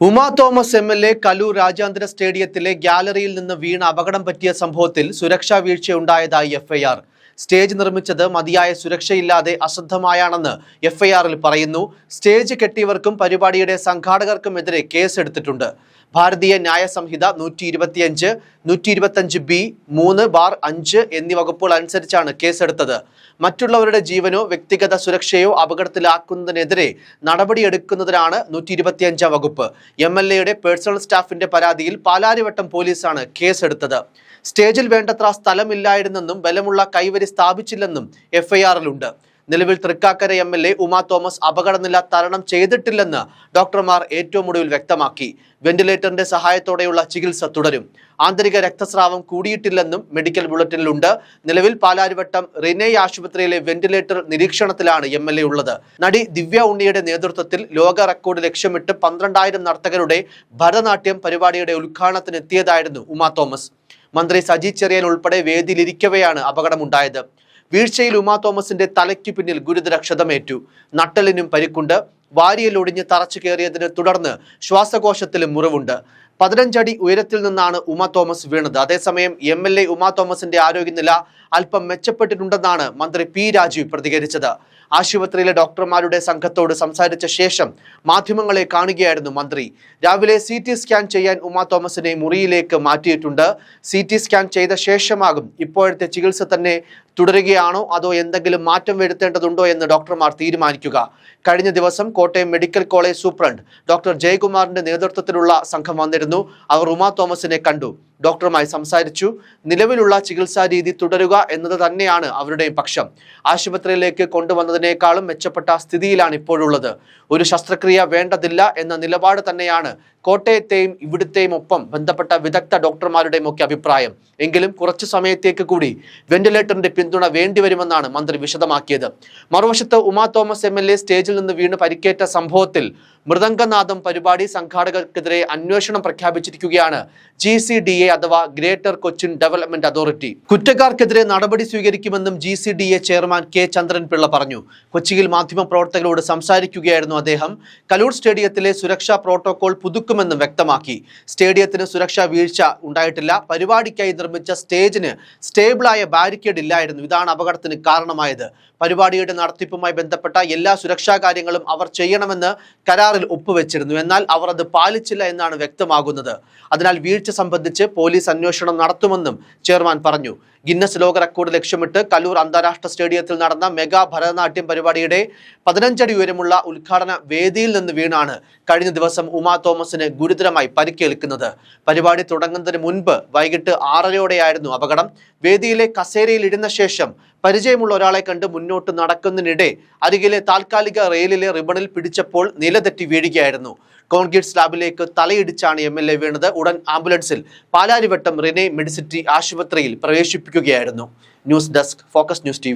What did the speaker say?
Uma Thomas M L A Kaloor രാജ്യാന്തര സ്റ്റേഡിയത്തിലെ ഗ്യാലറിയിൽ നിന്ന് വീണ് അപകടം പറ്റിയ സംഭവത്തിൽ സുരക്ഷാ വീഴ്ചയുണ്ടായതായി എഫ്ഐആർ സ്റ്റേജ് നിർമ്മിച്ചത് മതിയായ സുരക്ഷയില്ലാതെ അശ്രദ്ധമായാണെന്ന് എഫ്ഐആറിൽ പറയുന്നു. സ്റ്റേജ് കെട്ടിയവർക്കും പരിപാടിയുടെ സംഘാടകർക്കുമെതിരെ കേസെടുത്തിട്ടുണ്ട്. ഭാരതീയ ന്യായ സംഹിത നൂറ്റി ഇരുപത്തിയഞ്ച് നൂറ്റി ഇരുപത്തഞ്ച് ബി മൂന്ന് ബാർ അഞ്ച് എന്നീ വകുപ്പുകൾ അനുസരിച്ചാണ് കേസെടുത്തത്. മറ്റുള്ളവരുടെ ജീവനോ വ്യക്തിഗത സുരക്ഷയോ അപകടത്തിലാക്കുന്നതിനെതിരെ നടപടിയെടുക്കുന്നതിനാണ് നൂറ്റി ഇരുപത്തിയഞ്ചാം വകുപ്പ്. എം എൽ എയുടെ പേഴ്സണൽ സ്റ്റാഫിന്റെ പരാതിയിൽ പാലാരിവട്ടം പോലീസാണ് കേസെടുത്തത്. സ്റ്റേജിൽ വേണ്ടത്ര സ്ഥലമില്ലായിരുന്നെന്നും ബലമുള്ള കൈവരി സ്ഥാപിച്ചില്ലെന്നും എഫ്ഐആറിലുണ്ട്. നിലവിൽ Thrikkakara M L A Uma Thomas അപകടനില തരണം ചെയ്തിട്ടില്ലെന്ന് ഡോക്ടർമാർ ഏറ്റവും ഒടുവിൽ വ്യക്തമാക്കി. വെന്റിലേറ്ററിന്റെ സഹായത്തോടെയുള്ള ചികിത്സ തുടരും. ആന്തരിക രക്തസ്രാവം കൂടിയിട്ടില്ലെന്നും മെഡിക്കൽ ബുള്ളറ്റിനിലുണ്ട്. നിലവിൽ പാലാരിവട്ടം റിനേ ആശുപത്രിയിലെ വെന്റിലേറ്റർ നിരീക്ഷണത്തിലാണ് എം എൽ എ ഉള്ളത്. നടി ദിവ്യ ഉണ്ണിയുടെ നേതൃത്വത്തിൽ ലോക റെക്കോർഡ് ലക്ഷ്യമിട്ട് പന്ത്രണ്ടായിരം നർത്തകരുടെ ഭരതനാട്യം പരിപാടിയുടെ ഉദ്ഘാടനത്തിന് എത്തിയതായിരുന്നു ഉമാ തോമസ്. മന്ത്രി സജി ചെറിയൻ ഉൾപ്പെടെ വേദിയിലിരിക്കവെയാണ് അപകടമുണ്ടായത്. വീഴ്ചയിൽ ഉമാ തോമസിന്റെ തലയ്ക്കു പിന്നിൽ ഗുരുതര ക്ഷതമേറ്റു നട്ടലിനും പരിക്കുണ്ട്. വാരിയിൽ ഒടിഞ്ഞ് തറച്ചു കയറിയതിനെ തുടർന്ന് ശ്വാസകോശത്തിലും മുറിവുണ്ട്. പതിനഞ്ചടി ഉയരത്തിൽ നിന്നാണ് ഉമ തോമസ് വീണത്. അതേസമയം എം എൽ എ ഉമാ തോമസിന്റെ ആരോഗ്യനില അല്പം മെച്ചപ്പെട്ടിട്ടുണ്ടെന്നാണ് മന്ത്രി പി രാജീവ് പ്രതികരിച്ചത്. ആശുപത്രിയിലെ ഡോക്ടർമാരുടെ സംഘത്തോട് സംസാരിച്ച ശേഷം മാധ്യമങ്ങളെ കാണുകയായിരുന്നു മന്ത്രി. രാവിലെ സി ടി സ്കാൻ ചെയ്യാൻ ഉമാ തോമസിനെ മുറിയിലേക്ക് മാറ്റിയിട്ടുണ്ട്. സി ടി സ്കാൻ ചെയ്ത ശേഷമാകും ഇപ്പോഴത്തെ ചികിത്സ തന്നെ തുടരുകയാണോ? അതോ എന്തെങ്കിലും മാറ്റം വരുത്തേണ്ടതുണ്ടോ എന്ന് ഡോക്ടർമാർ തീരുമാനിക്കുക. കഴിഞ്ഞ ദിവസം Kottayam medical college superintendent doctor ജയകുമാറിന്റെ നേതൃത്വത്തിലുള്ള സംഘം വന്നിരുന്നു. അവർ ഉമാ തോമസിനെ കണ്ടു. ഡോക്ടറുമായി സംസാരിച്ചു. നിലവിലുള്ള ചികിത്സാ രീതി തുടരുക എന്നത് തന്നെയാണ് അവരുടെയും പക്ഷം. ആശുപത്രിയിലേക്ക് കൊണ്ടുവന്നതിനേക്കാളും മെച്ചപ്പെട്ട സ്ഥിതിയിലാണ് ഇപ്പോഴുള്ളത്. ഒരു ശസ്ത്രക്രിയ വേണ്ടതില്ല എന്ന നിലപാട് തന്നെയാണ് കോട്ടയത്തെയും ഇവിടുത്തെയും ഒപ്പം ബന്ധപ്പെട്ട വിദഗ്ധ ഡോക്ടർമാരുടെയും ഒക്കെ അഭിപ്രായം. എങ്കിലും കുറച്ചു സമയത്തേക്ക് കൂടി വെന്റിലേറ്ററിന്റെ പിന്തുണ വേണ്ടിവരുമെന്നാണ് മന്ത്രി വിശദമാക്കിയത്. മറുവശത്ത് ഉമാ തോമസ് എം സ്റ്റേജിൽ നിന്ന് വീണ് പരിക്കേറ്റ സംഭവത്തിൽ മൃദംഗനാഥം പരിപാടി സംഘാടകർക്കെതിരെ അന്വേഷണം പ്രഖ്യാപിച്ചിരിക്കുകയാണ് ജി സി ഡി എ അഥവാ ഗ്രേറ്റർ കൊച്ചിൻ ഡെവലപ്മെന്റ് അതോറിറ്റി കുറ്റക്കാർക്കെതിരെ നടപടി സ്വീകരിക്കുമെന്നും G C D A chairman K Chandranpillai പറഞ്ഞു. കൊച്ചിയിൽ മാധ്യമപ്രവർത്തകരോട് സംസാരിക്കുകയായിരുന്നു അദ്ദേഹം. കലൂർ സ്റ്റേഡിയത്തിലെ സുരക്ഷാ പ്രോട്ടോകോൾ പുതുക്കുമെന്നും വ്യക്തമാക്കി. സ്റ്റേഡിയത്തിന് സുരക്ഷാ വീഴ്ച ഉണ്ടായിട്ടില്ല. പരിപാടിക്കായി നിർമ്മിച്ച സ്റ്റേജിന് സ്റ്റേബിളായ ബാരിക്കേഡ് ഇല്ലായിരുന്നു. ഇതാണ് അപകടത്തിന് കാരണമായത്. പരിപാടിയുടെ നടത്തിപ്പുമായി ബന്ധപ്പെട്ട എല്ലാ സുരക്ഷാ കാര്യങ്ങളും അവർ ചെയ്യണമെന്ന് കരാറിൽ ഒപ്പുവെച്ചിരുന്നു എന്നാൽ അവർ അത് പാലിച്ചില്ല എന്നാണ് വ്യക്തമാകുന്നത്. അതിനാൽ വീഴ്ച സംബന്ധിച്ച് പോലീസ് അന്വേഷണം നടത്തുമെന്നും ചെയർമാൻ പറഞ്ഞു. ഗിന്നസ് ലോക റെക്കോർഡ് ലക്ഷ്യമിട്ട് കലൂർ അന്താരാഷ്ട്ര സ്റ്റേഡിയത്തിൽ നടന്ന മെഗാ ഭരതനാട്യം പരിപാടിയുടെ പതിനഞ്ചടി ഉയരമുള്ള ഉദ്ഘാടന വേദിയിൽ നിന്ന് വീണാണ് കഴിഞ്ഞ ദിവസം ഉമാ തോമസിന് ഗുരുതരമായി പരിക്കേൽക്കുന്നത്. പരിപാടി തുടങ്ങുന്നതിന് മുൻപ് വൈകിട്ട് ആറരയോടെയായിരുന്നു അപകടം. വേദിയിലെ കസേരയിൽ ഇരുന്ന ശേഷം പരിചയമുള്ള ഒരാളെ കണ്ട് മുന്നോട്ട് നടക്കുന്നതിനിടെ അരികിലെ താൽക്കാലിക റെയിലിലെ റിബണിൽ പിടിച്ചപ്പോൾ നിലതെറ്റി വീഴുകയായിരുന്നു. കോൺക്രീറ്റ് സ്ലാബിലേക്ക് തലയിടിച്ചാണ് എം എൽ എ വീണത്. ഉടൻ ആംബുലൻസിൽ പാലാരിവട്ടം റിനെ മെഡിസിറ്റി ആശുപത്രിയിൽ പ്രവേശിപ്പിക്കുകയായിരുന്നു. News desk focus news T